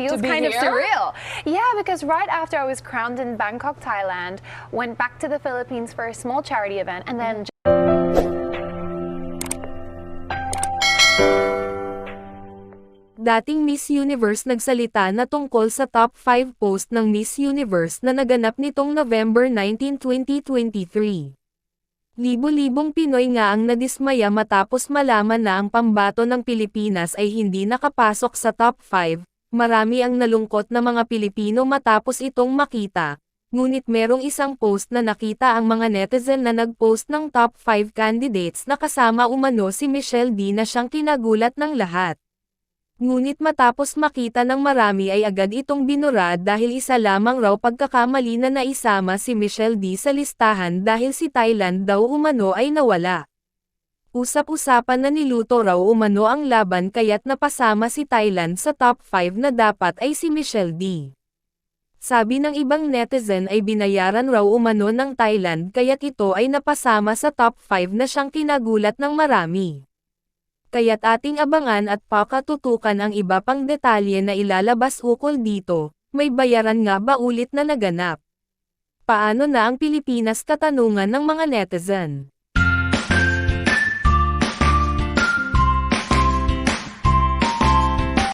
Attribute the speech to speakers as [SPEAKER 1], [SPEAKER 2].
[SPEAKER 1] feels
[SPEAKER 2] be
[SPEAKER 1] kind of
[SPEAKER 2] here?
[SPEAKER 1] surreal. Yeah, because right after I was crowned in Bangkok, Thailand, went back to the Philippines for a small charity event, and then
[SPEAKER 3] Dating Miss Universe nagsalita na tungkol sa top 5 post ng Miss Universe na naganap nitong November 19, 2023. Libo-libong Pinoy nga ang nadismaya matapos malaman na ang pambato ng Pilipinas ay hindi nakapasok sa top 5. Marami ang nalungkot na mga Pilipino matapos itong makita. Ngunit merong isang post na nakita ang mga netizen na nagpost ng top 5 candidates na kasama umano si Michelle D na siyang kinagulat ng lahat. Ngunit matapos makita ng marami ay agad itong binura dahil isa lamang raw pagkakamali na naisama si Michelle D sa listahan dahil si Thailand daw umano ay nawala. Usap-usapan na niluto raw umano ang laban kaya't napasama si Thailand sa top 5 na dapat ay si Michelle D. Sabi ng ibang netizen ay binayaran raw umano ng Thailand kaya't ito ay napasama sa top 5 na siyang kinagulat ng marami. Kaya't ating abangan at pakatutukan ang iba pang detalye na ilalabas ukol dito, may bayaran nga ba ulit na naganap? Paano na ang Pilipinas katanungan ng mga netizen?